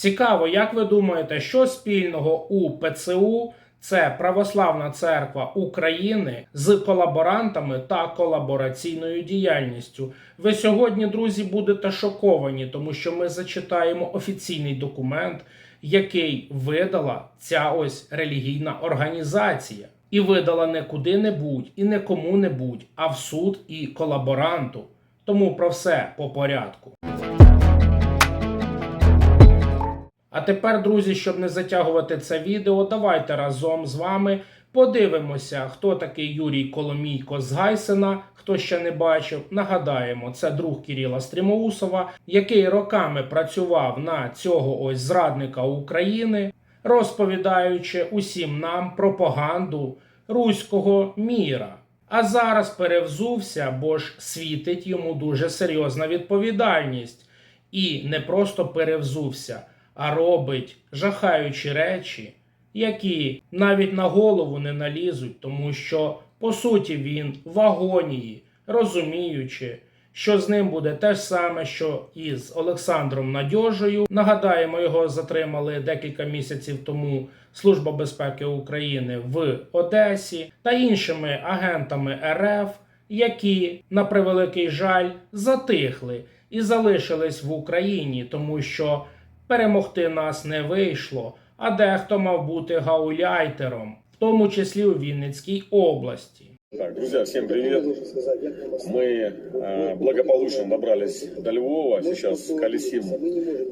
Цікаво, як ви думаєте, що спільного у ПЦУ? Це Православна Церква України з колаборантами та колабораційною діяльністю. Ви сьогодні, друзі, будете шоковані, тому що ми зачитаємо офіційний документ, який видала ця ось релігійна організація. І видала не куди-небудь і не кому-небудь, а в суд і колаборанту. Тому про все по порядку. А тепер, друзі, щоб не затягувати це відео, давайте разом з вами подивимося, хто такий Юрій Коломійко з Гайсена. Хто ще не бачив, нагадаємо, це друг Кіріла Стрімоусова, який роками працював на цього ось зрадника України, розповідаючи усім нам пропаганду руського міра. А зараз перевзувся, бо ж світить йому дуже серйозна відповідальність. І не просто перевзувся, а робить жахаючі речі, які навіть на голову не налізуть, тому що по суті він в агонії, розуміючи, що з ним буде те ж саме, що і з Олександром Надьожею. Нагадаємо, його затримали декілька місяців тому Служба безпеки України в Одесі та іншими агентами РФ, які, на превеликий жаль, затихли і залишились в Україні, тому що перемогти нас не вийшло, а дехто мав бути гауляйтером, в тому числі у Вінницькій області. Так, друзья, всем привет. Мы э, благополучно добрались до Львова. Сейчас колесим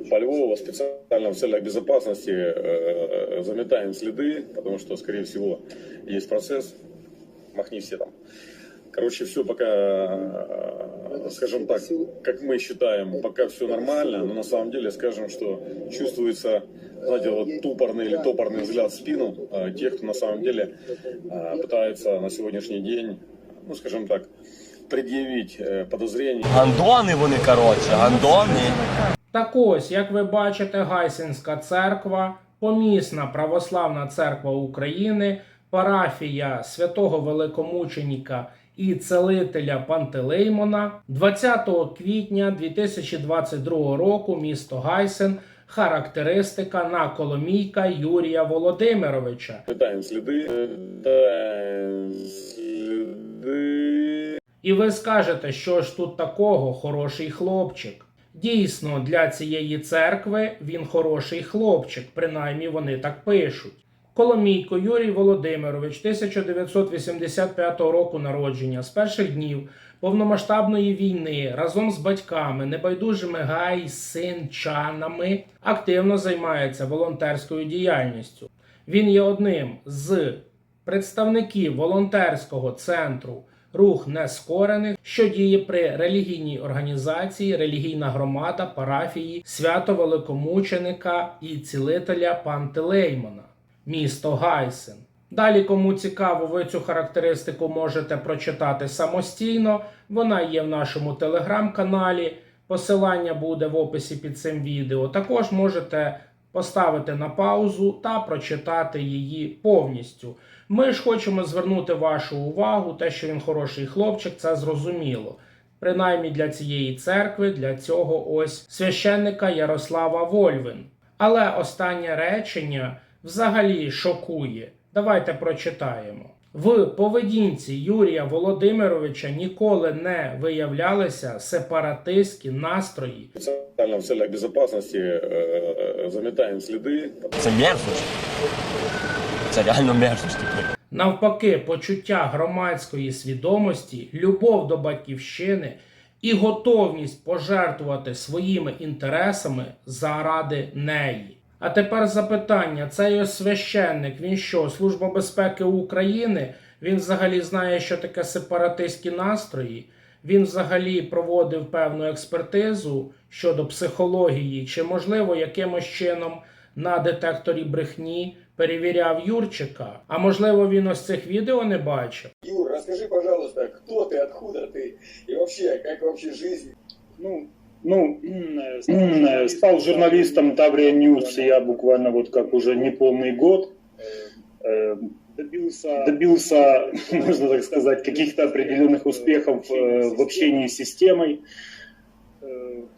по Львову специально в целях безопасности э, заметаем следы, потому что, скорее всего, есть процесс. Махни все там. Короче, все пока, э, скажем так, как мы считаем, пока все нормально, но на самом деле скажем, что чувствуется, знаете, вот тупорный или топорный взгляд в спину э, тех, кто на самом деле э, пытается на сегодняшний день, ну, скажем так, предъявить э, подозрения. Гандони вони, коротше, гандони. Так ось, як ви бачите, Гайсинська церква, помісна православна церква України, парафія святого великомученика і целителя Пантелеймона 20 квітня 2022 року місто Гайсен. Характеристика на Коломійка Юрія Володимировича. Следы. Метаем следы. І ви скажете, що ж тут такого, хороший хлопчик. Дійсно, для цієї церкви він хороший хлопчик, принаймні вони так пишуть. Коломійко Юрій Володимирович, 1985 року народження, з перших днів повномасштабної війни разом з батьками, небайдужими гайсинчанами, активно займається волонтерською діяльністю. Він є одним з представників волонтерського центру Рух Нескорених, що діє при релігійній організації, релігійна громада парафії свято великомученика і цілителя Пантелеймона, місто Гайсен. Далі, кому цікаво, ви цю характеристику можете прочитати самостійно. Вона є в нашому телеграм-каналі. Посилання буде в описі під цим відео. Також можете поставити на паузу та прочитати її повністю. Ми ж хочемо звернути вашу увагу, те, що він хороший хлопчик, це зрозуміло. Принаймні для цієї церкви, для цього ось священника Ярослава Вольвин. Але останнє речення взагалі шокує. Давайте прочитаємо. В поведінці Юрія Володимировича ніколи не виявлялися сепаратистські настрої Специально в целях безопасности э, заметаем следы. Це мерзость. Це реально мерзость. Навпаки, почуття громадської свідомості, любов до батьківщини і готовність пожертвувати своїми інтересами заради неї. А тепер запитання: цей ось священник, він що, Служба безпеки України? Він взагалі знає, що таке сепаратистські настрої. Він взагалі проводив певну експертизу щодо психології, чи можливо якимось чином на детекторі брехні перевіряв Юрчика. А можливо, він ось цих відео не бачив. Юр, расскажи, пожалуйста, кто ты, откуда ты и вообще, как вообще жизнь? Ну, ну, стал журналистом Таврия Ньюс я буквально вот как уже неполный год. Э, Добился, добился, можно так сказать, каких-то определенных успехов э, в общении с системой.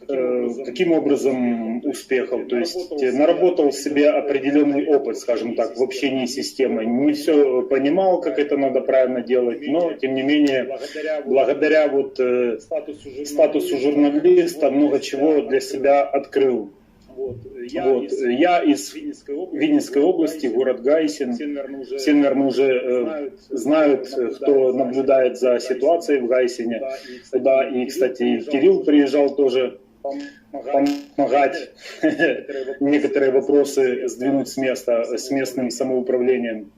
Э, Каким образом успехов? То есть э, наработал себе определенный опыт, скажем так, в общении с системой. Не все понимал, как это надо правильно делать, но тем не менее, благодаря вот э, статусу журналиста много чего для себя открыл. Вот. Я из Винницкой области, город Гайсин. Все, наверное, уже э, знают, э, кто наблюдает за ситуацией в Гайсине. Туда и, кстати, и Кирилл приезжал тоже помогать некоторые вопросы сдвинуть с места с местным самоуправлением.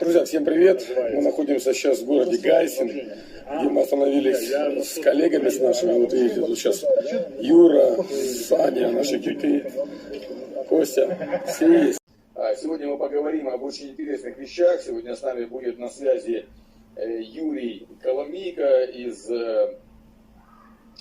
Друзья, всем привет. Мы находимся сейчас в городе Гайсин, где мы остановились с коллегами с нашими. Вот видите, тут сейчас Юра, Саня, наши киты, Костя, все есть. А, Сегодня мы поговорим об очень интересных вещах. Сегодня с нами будет на связи э, Юрий Коломейко из э, э,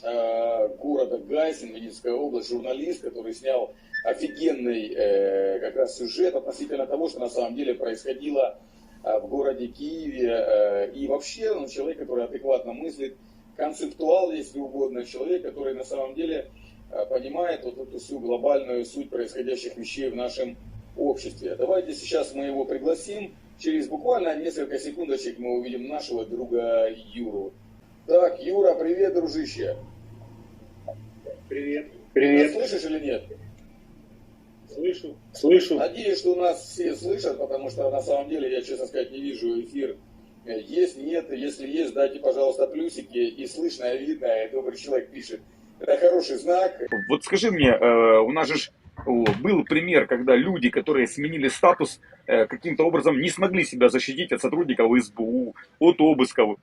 города Гайсин, Винницкая область, журналист, который снял офигенный э, как раз сюжет относительно того, что на самом деле происходило э, в городе Киеве. э, И вообще он человек, который адекватно мыслит, концептуал, если угодно, человек, который на самом деле э, понимает вот эту всю глобальную суть происходящих вещей в нашем обществе. Давайте сейчас мы его пригласим. Через буквально несколько секундочек мы увидим нашего друга Юру. Так, Юра, привет, дружище. Привет. Привет. слышишь или нет? Слышу. Слышу. Надеюсь, что нас все слышат, потому что на самом деле я, честно сказать, не вижу эфир. Э, Есть, нет, если есть, дайте, пожалуйста, плюсики. И слышно, и видно, и добрый человек пишет. Это хороший знак. Вот скажи мне, э, у нас же был пример, когда люди, которые сменили статус, э, каким-то образом не смогли себя защитить от сотрудников СБУ, от обысков,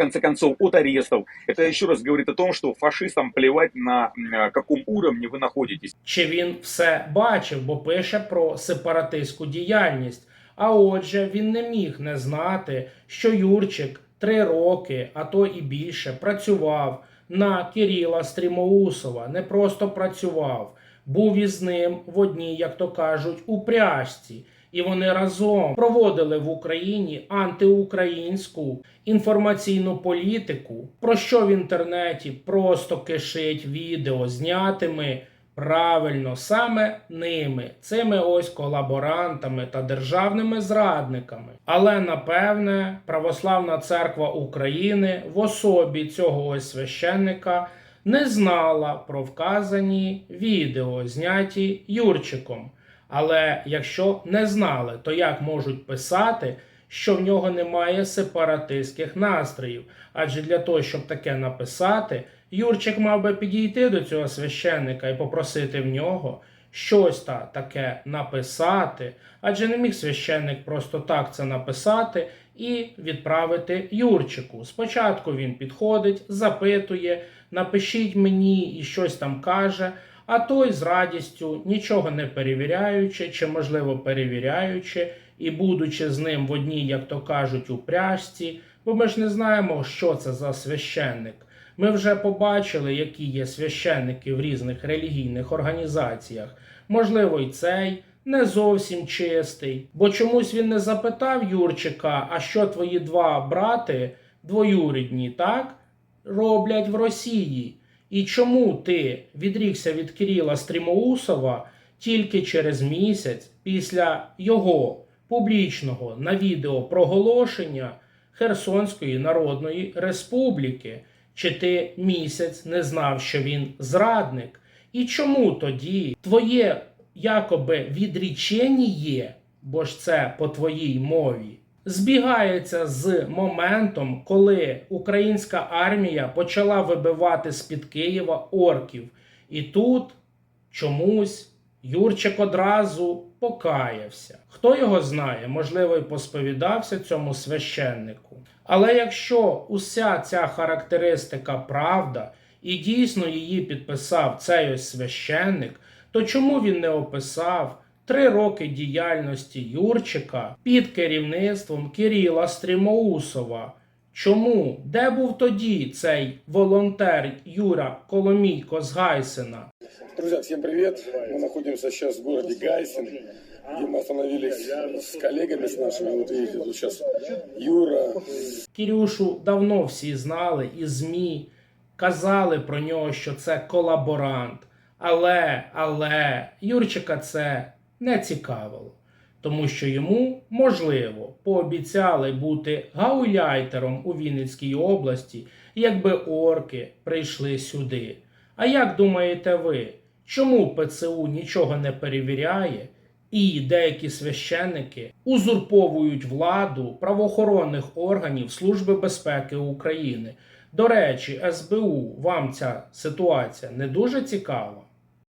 конце концов, от арестов. Это еще раз говорит о том, что фашистам плевать на м, э, каком уровне вы находитесь. Чи він все бачив, бо пише про сепаратистську діяльність. А отже, він не міг не знати, що Юрчик три роки, а то і більше, працював на Кирила Стрімоусова. Не просто працював, був із ним в одній, як то кажуть, упряжці. І вони разом проводили в Україні антиукраїнську інформаційну політику, про що в інтернеті просто кишить відео, знятими правильно саме ними, цими ось колаборантами та державними зрадниками. Але напевне православна церква України в особі цього ось священника не знала про вказані відео, зняті Юрчиком. Але якщо не знали, то як можуть писати, що в нього немає сепаратистських настроїв? Адже для того, щоб таке написати, Юрчик мав би підійти до цього священника і попросити в нього щось та таке написати, адже не міг священник просто так це написати і відправити Юрчику. Спочатку він підходить, запитує, напишіть мені і щось там каже. А той з радістю, нічого не перевіряючи, чи можливо перевіряючи, і будучи з ним в одній, як то кажуть, упряжці, бо ми ж не знаємо, що це за священник. Ми вже побачили, які є священники в різних релігійних організаціях. Можливо, і цей не зовсім чистий. Бо чомусь він не запитав Юрчика, а що твої два брати двоюрідні, так? Роблять в Росії. І чому ти відрікся від Кирила Стрімоусова тільки через місяць після його публічного на відео проголошення Херсонської Народної Республіки? Чи ти місяць не знав, що він зрадник? І чому тоді твоє якоби відрічення, бо ж це по твоїй мові, збігається з моментом, коли українська армія почала вибивати з-під Києва орків. І тут чомусь Юрчик одразу покаявся. Хто його знає, можливо, й посповідався цьому священнику. Але якщо уся ця характеристика правда, і дійсно її підписав цей ось священник, то чому він не описав три роки діяльності Юрчика під керівництвом Кирила Стрімоусова? Чому? Де був тоді цей волонтер Юра Коломійко з Гайсена? Друзья, всем привет. Мы находимся сейчас в городе Гайсин, где мы остановились с коллегами с нашими. Вот видите, тут сейчас Юра, Кирюшу давно всі знали, і ЗМІ казали про нього, що це колаборант. Але, але Юрчика це не цікавило, тому що йому, можливо, пообіцяли бути гауляйтером у Вінницькій області, якби орки прийшли сюди. А як думаєте ви, чому ПЦУ нічого не перевіряє? І деякі священники узурповують владу правоохоронних органів Служби безпеки України. До речі, СБУ вам ця ситуація не дуже цікава.